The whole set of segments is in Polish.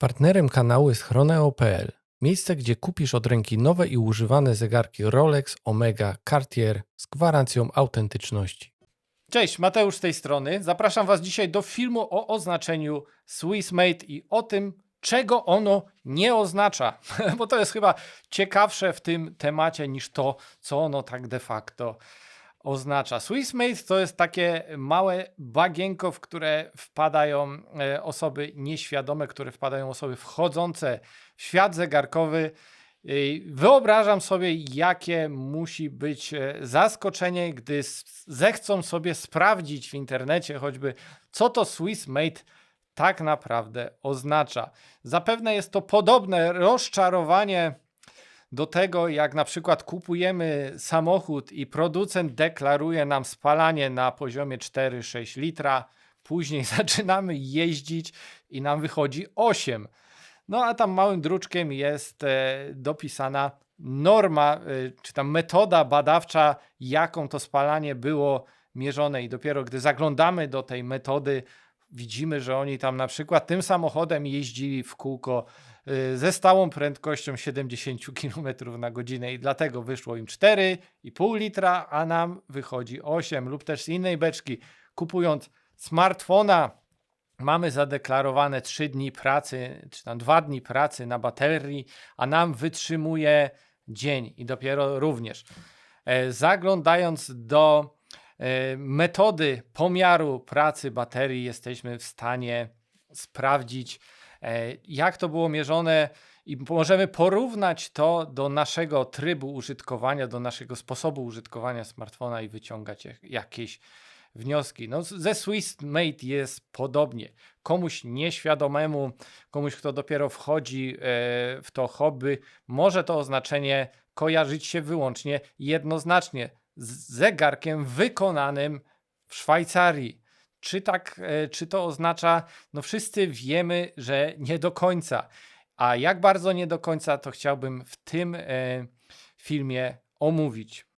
Partnerem kanału jest Chroneo.pl, miejsce, gdzie kupisz od ręki nowe i używane zegarki Rolex, Omega, Cartier z gwarancją autentyczności. Cześć, Mateusz z tej strony. Zapraszam Was dzisiaj do filmu o oznaczeniu Swiss Made i o tym, czego ono nie oznacza, bo to jest chyba ciekawsze w tym temacie niż to, co ono tak de facto. Swiss Made to jest takie małe bagienko, w które wpadają e, osoby nieświadome, które wpadają osoby wchodzące w świat zegarkowy. Wyobrażam sobie, jakie musi być e, zaskoczenie, gdy zechcą sobie sprawdzić w internecie choćby, co to Swiss Made tak naprawdę oznacza. Zapewne jest to podobne rozczarowanie do tego, jak na przykład kupujemy samochód i producent deklaruje nam spalanie na poziomie 4-6 litra, później zaczynamy jeździć i nam wychodzi 8. No a tam małym druczkiem jest e, dopisana norma, e, czy tam metoda badawcza, jaką to spalanie było mierzone i dopiero gdy zaglądamy do tej metody, widzimy, że oni tam na przykład tym samochodem jeździli w kółko ze stałą prędkością 70 km na godzinę i dlatego wyszło im 4,5 litra, a nam wychodzi 8 lub też z innej beczki. Kupując smartfona, mamy zadeklarowane 3 dni pracy, czy tam 2 dni pracy na baterii, a nam wytrzymuje dzień i dopiero również. E, Zaglądając do e, metody pomiaru pracy baterii, jesteśmy w stanie sprawdzić, jak to było mierzone, i możemy porównać to do naszego trybu użytkowania, do naszego sposobu użytkowania smartfona i wyciągać jak- jakieś wnioski. No, ze Swiss Made jest podobnie. Komuś nieświadomemu, komuś, kto dopiero wchodzi e, w to hobby, może to oznaczenie kojarzyć się wyłącznie jednoznacznie z zegarkiem wykonanym w Szwajcarii. Czy tak, e, czy to oznacza, no wszyscy wiemy, że nie do końca. A jak bardzo nie do końca, to chciałbym w tym e, filmie omówić.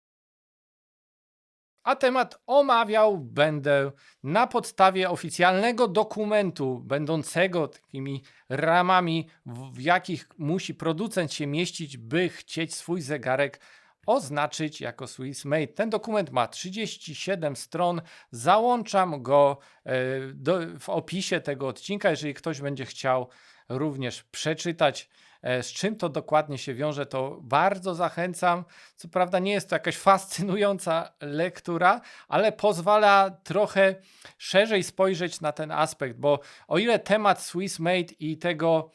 A temat omawiał będę na podstawie oficjalnego dokumentu, będącego takimi ramami, w, w jakich musi producent się mieścić, by chcieć swój zegarek oznaczyć jako Swiss Made. Ten dokument ma 37 stron. Załączam go e, do, w opisie tego odcinka, jeżeli ktoś będzie chciał również przeczytać. e, Z czym to dokładnie się wiąże, to bardzo zachęcam. Co prawda nie jest to jakaś fascynująca lektura, ale pozwala trochę szerzej spojrzeć na ten aspekt, bo o ile temat Swiss Made i tego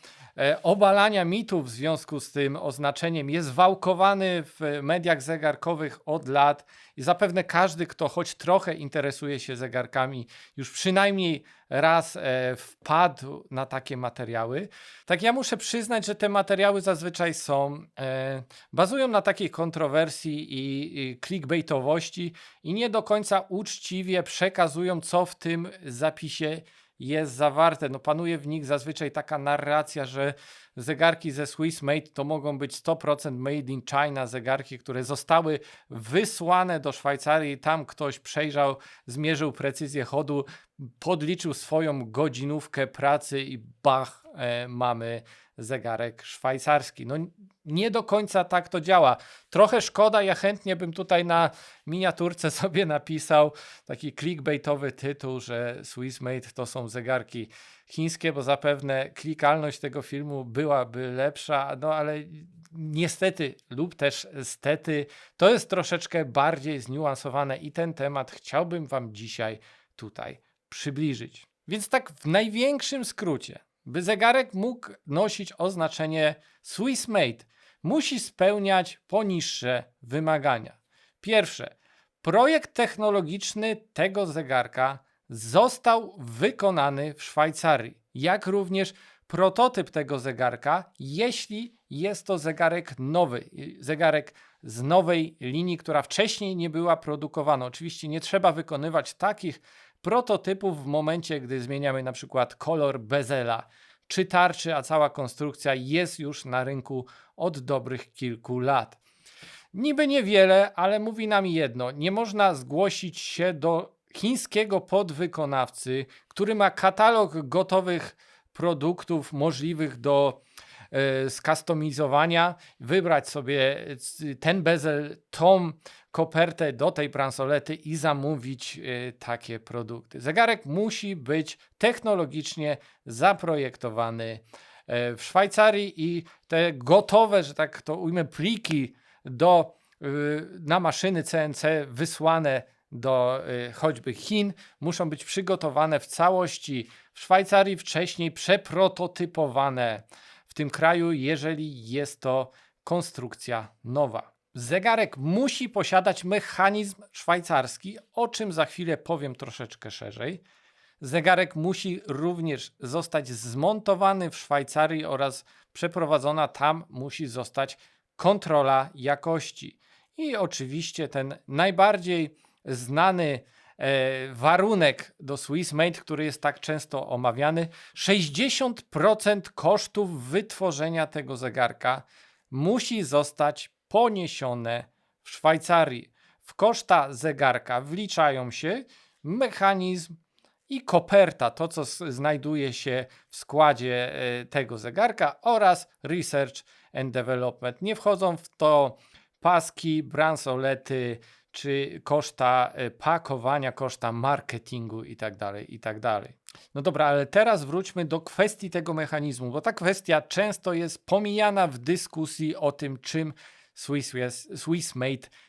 obalania mitów w związku z tym oznaczeniem jest wałkowany w mediach zegarkowych od lat i zapewne każdy, kto choć trochę interesuje się zegarkami, już przynajmniej raz e, wpadł na takie materiały. Tak ja muszę przyznać, że te materiały zazwyczaj są, e, bazują na takiej kontrowersji i clickbaitowości i nie do końca uczciwie przekazują, co w tym zapisie jest zawarte. No, panuje w nich zazwyczaj taka narracja, że zegarki ze Swiss Made to mogą być 100% made in China, zegarki, które zostały wysłane do Szwajcarii, tam ktoś przejrzał, zmierzył precyzję chodu, podliczył swoją godzinówkę pracy i bach, mamy zegarek szwajcarski. No nie do końca tak to działa. Trochę szkoda, ja chętnie bym tutaj na miniaturce sobie napisał taki clickbaitowy tytuł, że Swiss Made to są zegarki chińskie, bo zapewne klikalność tego filmu byłaby lepsza, no ale niestety lub też stety to jest troszeczkę bardziej zniuansowane i ten temat chciałbym Wam dzisiaj tutaj przybliżyć. Więc tak w największym skrócie, by zegarek mógł nosić oznaczenie Swiss Made, musi spełniać poniższe wymagania. Pierwsze, projekt technologiczny tego zegarka został wykonany w Szwajcarii, jak również prototyp tego zegarka, jeśli jest to zegarek nowy, y, zegarek z nowej linii, która wcześniej nie była produkowana. Oczywiście nie trzeba wykonywać takich prototypów w momencie, gdy zmieniamy na przykład kolor bezela czy tarczy, a cała konstrukcja jest już na rynku od dobrych kilku lat. Niby niewiele, ale mówi nam jedno: nie można zgłosić się do chińskiego podwykonawcy, który ma katalog gotowych produktów możliwych do skustomizowania, wybrać sobie c- ten bezel, tą kopertę do tej bransolety i zamówić e, takie produkty. Zegarek musi być technologicznie zaprojektowany e, w Szwajcarii i te gotowe, że tak to ujmę, pliki do, na maszyny CNC wysłane do choćby Chin muszą być przygotowane w całości w Szwajcarii, wcześniej przeprototypowane tym kraju, jeżeli jest to konstrukcja nowa. Zegarek musi posiadać mechanizm szwajcarski, o czym za chwilę powiem troszeczkę szerzej. Zegarek musi również zostać zmontowany w Szwajcarii oraz przeprowadzona tam musi zostać kontrola jakości. I oczywiście ten najbardziej znany warunek do Swiss Made, który jest tak często omawiany, 60% kosztów wytworzenia tego zegarka musi zostać poniesione w Szwajcarii. W koszta zegarka wliczają się mechanizm i koperta, to co znajduje się w składzie e, tego zegarka oraz research and development. Nie wchodzą w to paski, bransolety czy koszta e, pakowania, koszta marketingu itd. itd. No dobra, ale teraz wróćmy do kwestii tego mechanizmu, bo ta kwestia często jest pomijana w dyskusji o tym, czym Swiss, jest,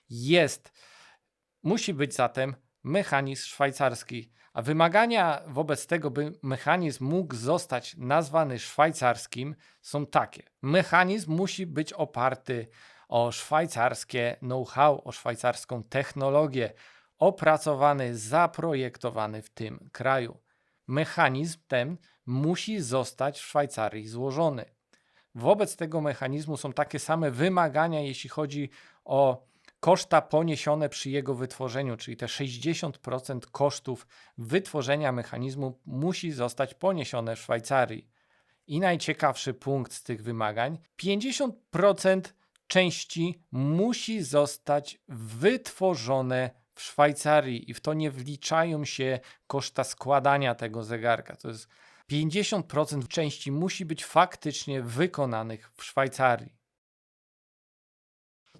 jest. Musi być zatem mechanizm szwajcarski, a wymagania wobec tego, by mechanizm mógł zostać nazwany szwajcarskim, są takie. Mechanizm musi być oparty o szwajcarskie know-how, o szwajcarską technologię, opracowany, zaprojektowany w tym kraju. Mechanizm ten musi zostać w Szwajcarii złożony. Wobec tego mechanizmu są takie same wymagania, jeśli chodzi o koszta poniesione przy jego wytworzeniu, czyli te 60% kosztów wytworzenia mechanizmu musi zostać poniesione w Szwajcarii. I najciekawszy punkt z tych wymagań: 50% części musi zostać wytworzone w Szwajcarii i w to nie wliczają się koszta składania tego zegarka. To jest 50% części musi być faktycznie wykonanych w Szwajcarii.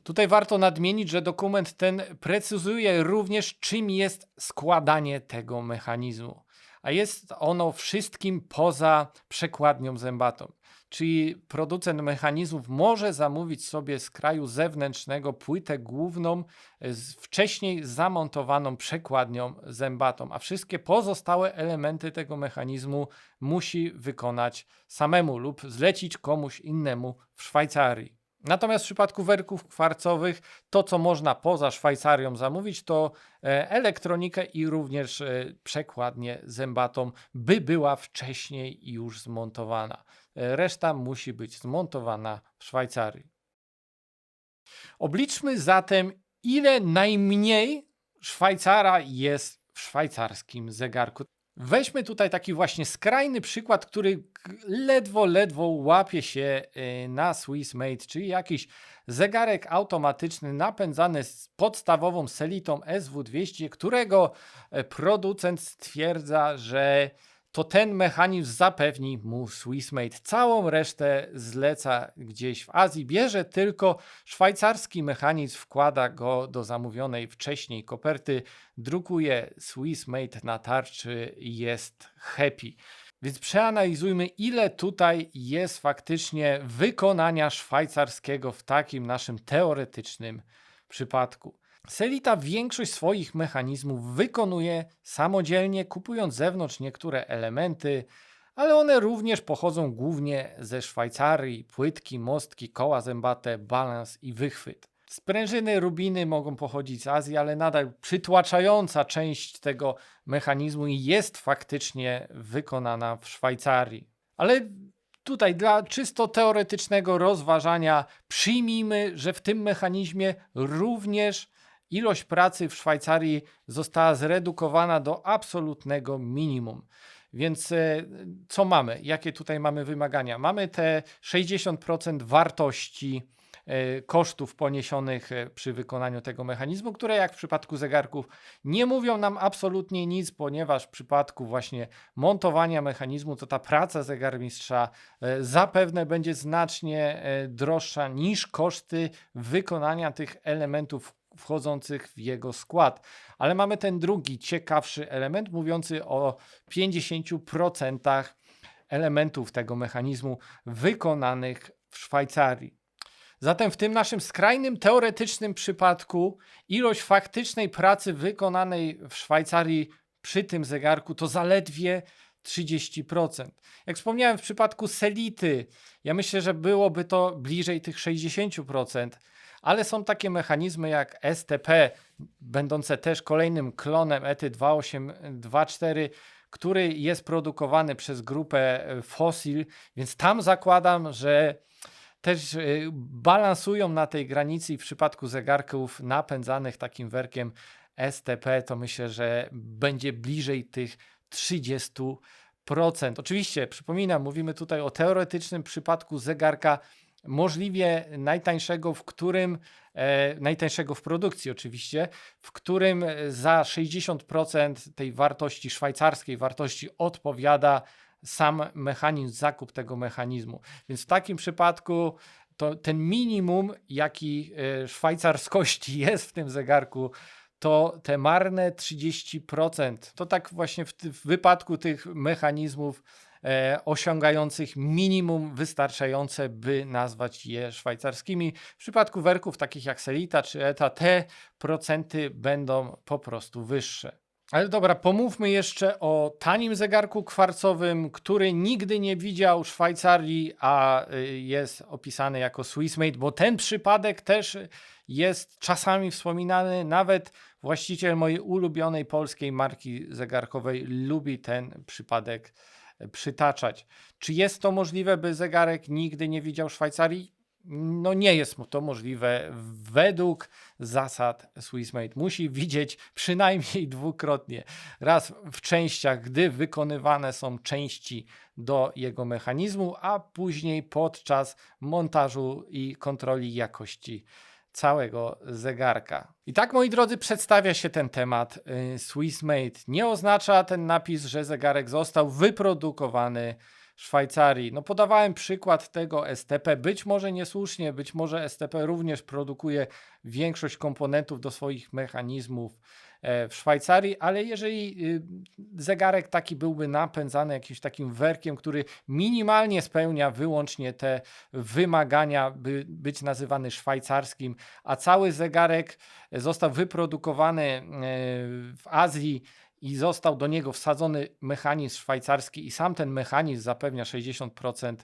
Tutaj warto nadmienić, że dokument ten precyzuje również, czym jest składanie tego mechanizmu, a jest ono wszystkim poza przekładnią zębatą. Czyli producent mechanizmów może zamówić sobie z kraju zewnętrznego płytę główną z wcześniej zamontowaną przekładnią zębatą, a wszystkie pozostałe elementy tego mechanizmu musi wykonać samemu lub zlecić komuś innemu w Szwajcarii. Natomiast w przypadku werków kwarcowych, to co można poza Szwajcarią zamówić, to e, elektronikę i również e, przekładnię zębatą, by była wcześniej już zmontowana. Reszta musi być zmontowana w Szwajcarii. Obliczmy zatem, ile najmniej Szwajcara jest w szwajcarskim zegarku. Weźmy tutaj taki właśnie skrajny przykład, który ledwo, ledwo łapie się y, na Swiss Made, czyli jakiś zegarek automatyczny napędzany z podstawową selitą SW200, którego e, producent stwierdza, że to ten mechanizm zapewni mu Swiss Made. Całą resztę zleca gdzieś w Azji, bierze tylko szwajcarski mechanizm, wkłada go do zamówionej wcześniej koperty, drukuje Swiss Made na tarczy i jest happy. Więc przeanalizujmy, ile tutaj jest faktycznie wykonania szwajcarskiego w takim naszym teoretycznym przypadku. Selita większość swoich mechanizmów wykonuje samodzielnie, kupując z zewnątrz niektóre elementy, ale one również pochodzą głównie ze Szwajcarii: płytki, mostki, koła zębate, balans i wychwyt. Sprężyny, rubiny mogą pochodzić z Azji, ale nadal przytłaczająca część tego mechanizmu jest faktycznie wykonana w Szwajcarii. Ale tutaj dla czysto teoretycznego rozważania przyjmijmy, że w tym mechanizmie również ilość pracy w Szwajcarii została zredukowana do absolutnego minimum. Więc e, co mamy? Jakie tutaj mamy wymagania? Mamy te 60% wartości e, kosztów poniesionych e, przy wykonaniu tego mechanizmu, które jak w przypadku zegarków nie mówią nam absolutnie nic, ponieważ w przypadku właśnie montowania mechanizmu to ta praca zegarmistrza zapewne będzie znacznie droższa niż koszty wykonania tych elementów wchodzących w jego skład. Ale mamy ten drugi, ciekawszy element, mówiący o 50% elementów tego mechanizmu wykonanych w Szwajcarii. Zatem w tym naszym skrajnym teoretycznym przypadku ilość faktycznej pracy wykonanej w Szwajcarii przy tym zegarku to zaledwie 30%. Jak wspomniałem w przypadku Selity, ja myślę, że byłoby to bliżej tych 60%, ale są takie mechanizmy jak STP, będące też kolejnym klonem ETY 2824, który jest produkowany przez grupę Fossil, więc tam zakładam, że też e, balansują na tej granicy i w przypadku zegarków napędzanych takim werkiem STP, to myślę, że będzie bliżej tych 30%. Oczywiście, przypominam, mówimy tutaj o teoretycznym przypadku zegarka możliwie najtańszego, w którym e, najtańszego w produkcji oczywiście, w którym e, za 60% tej wartości szwajcarskiej wartości odpowiada sam mechanizm, zakup tego mechanizmu. Więc w takim przypadku to ten minimum, jaki e, szwajcarskości jest w tym zegarku, to te marne 30%. To tak właśnie w, w wypadku tych mechanizmów e, osiągających minimum wystarczające, by nazwać je szwajcarskimi. W przypadku werków takich jak Selita czy ETA te procenty będą po prostu wyższe. Ale dobra, pomówmy jeszcze o tanim zegarku kwarcowym, który nigdy nie widział Szwajcarii, a y, jest opisany jako Swissmade, bo ten przypadek też jest czasami wspominany. Nawet właściciel mojej ulubionej polskiej marki zegarkowej lubi ten przypadek przytaczać. Czy jest to możliwe, by zegarek nigdy nie widział Szwajcarii? No nie jest to możliwe według zasad Swissmade. Musi widzieć przynajmniej dwukrotnie. Raz w częściach, gdy wykonywane są części do jego mechanizmu, a później podczas montażu i kontroli jakości całego zegarka. I tak, moi drodzy, przedstawia się ten temat y, Swissmade. Nie oznacza ten napis, że zegarek został wyprodukowany w Szwajcarii. No podawałem przykład tego STP, być może niesłusznie, być może STP również produkuje większość komponentów do swoich mechanizmów w Szwajcarii, ale jeżeli y, zegarek taki byłby napędzany jakimś takim werkiem, który minimalnie spełnia wyłącznie te wymagania, by być nazywany szwajcarskim, a cały zegarek został wyprodukowany e, w Azji i został do niego wsadzony mechanizm szwajcarski i sam ten mechanizm zapewnia 60%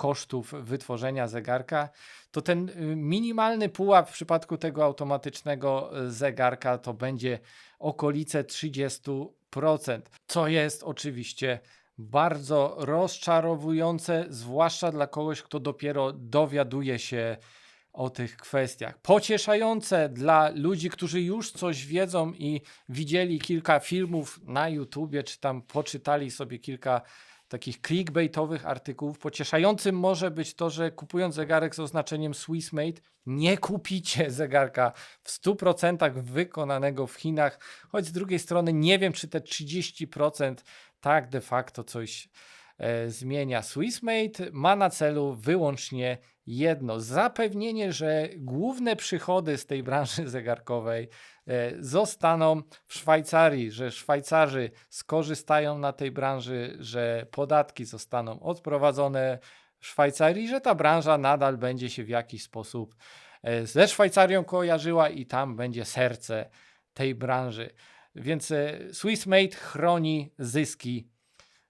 kosztów wytworzenia zegarka, to ten y, minimalny pułap w przypadku tego automatycznego y, zegarka to będzie okolice 30%, co jest oczywiście bardzo rozczarowujące, zwłaszcza dla kogoś, kto dopiero dowiaduje się o tych kwestiach. Pocieszające dla ludzi, którzy już coś wiedzą i widzieli kilka filmów na YouTubie, czy tam poczytali sobie kilka takich clickbaitowych artykułów. Pocieszającym może być to, że kupując zegarek z oznaczeniem Swissmade, nie kupicie zegarka w 100% wykonanego w Chinach, choć z drugiej strony nie wiem, czy te 30% tak de facto coś zmienia. Swissmade ma na celu wyłącznie jedno: zapewnienie, że główne przychody z tej branży zegarkowej e, zostaną w Szwajcarii, że Szwajcarzy skorzystają na tej branży, że podatki zostaną odprowadzone w Szwajcarii, że ta branża nadal będzie się w jakiś sposób e, ze Szwajcarią kojarzyła i tam będzie serce tej branży. Więc e, Swissmade chroni zyski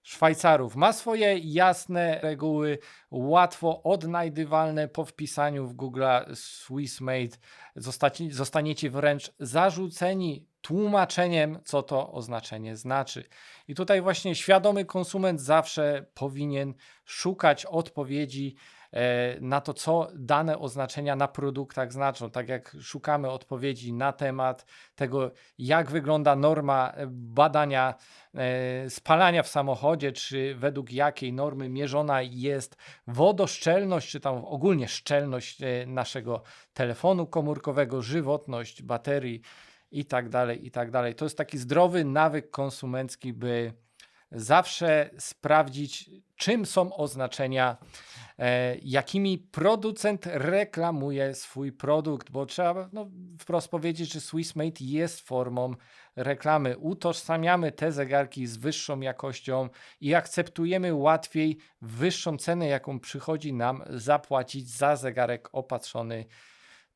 Szwajcarów. Ma swoje jasne reguły, łatwo odnajdywalne po wpisaniu w Google Swissmade. Zostaci, zostaniecie wręcz zarzuceni tłumaczeniem, co to oznaczenie znaczy. I tutaj właśnie świadomy konsument zawsze powinien szukać odpowiedzi na to, co dane oznaczenia na produktach znaczą. Tak jak szukamy odpowiedzi na temat tego, jak wygląda norma e, badania e, spalania w samochodzie, czy według jakiej normy mierzona jest wodoszczelność, czy tam ogólnie szczelność e, naszego telefonu komórkowego, żywotność baterii i tak dalej, i tak dalej. To jest taki zdrowy nawyk konsumencki, by zawsze sprawdzić, czym są oznaczenia, e, jakimi producent reklamuje swój produkt, bo trzeba no, wprost powiedzieć, że Swissmade jest formą reklamy. Utożsamiamy te zegarki z wyższą jakością i akceptujemy łatwiej wyższą cenę, jaką przychodzi nam zapłacić za zegarek opatrzony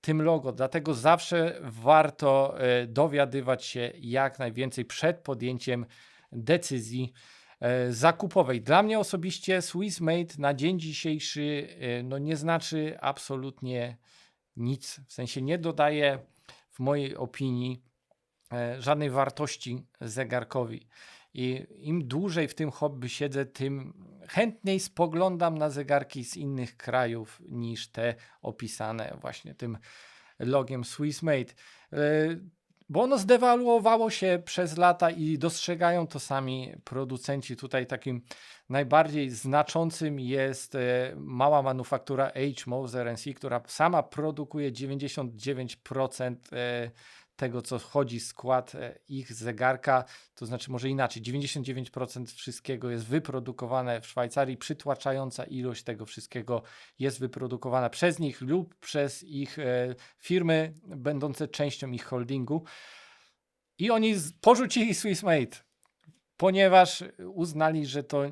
tym logo. Dlatego zawsze warto e, dowiadywać się jak najwięcej przed podjęciem decyzji e, zakupowej. Dla mnie osobiście Swissmade na dzień dzisiejszy e, no nie znaczy absolutnie nic. W sensie nie dodaje w mojej opinii e, żadnej wartości zegarkowi. I im dłużej w tym hobby siedzę, tym chętniej spoglądam na zegarki z innych krajów niż te opisane właśnie tym logiem Swissmade. Bo ono zdewaluowało się przez lata i dostrzegają to sami producenci. Tutaj takim najbardziej znaczącym jest e, mała manufaktura H. Moser C, która sama produkuje 99% e, tego, co wchodzi skład e, ich zegarka. To znaczy, może inaczej, 99% wszystkiego jest wyprodukowane w Szwajcarii. Przytłaczająca ilość tego wszystkiego jest wyprodukowana przez nich lub przez ich e, firmy, będące częścią ich holdingu. I oni porzucili Swissmade, ponieważ uznali, że to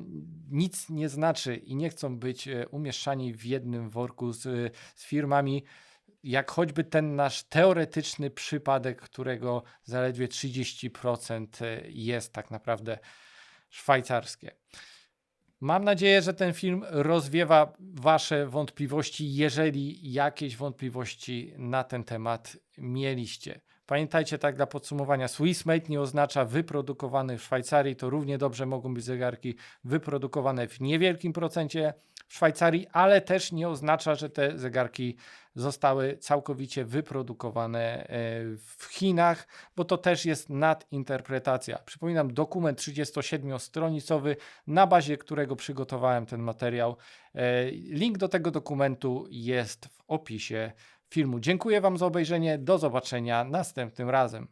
nic nie znaczy i nie chcą być e, umieszczani w jednym worku z, z firmami, jak choćby ten nasz teoretyczny przypadek, którego zaledwie 30% jest tak naprawdę szwajcarskie. Mam nadzieję, że ten film rozwiewa Wasze wątpliwości, jeżeli jakieś wątpliwości na ten temat mieliście. Pamiętajcie, tak dla podsumowania, Swissmade nie oznacza wyprodukowany w Szwajcarii, to równie dobrze mogą być zegarki wyprodukowane w niewielkim procencie Szwajcarii, ale też nie oznacza, że te zegarki zostały całkowicie wyprodukowane e, w Chinach, bo to też jest nadinterpretacja. Przypominam, dokument 37-stronicowy, na bazie którego przygotowałem ten materiał. E, Link do tego dokumentu jest w opisie filmu. Dziękuję Wam za obejrzenie. Do zobaczenia następnym razem.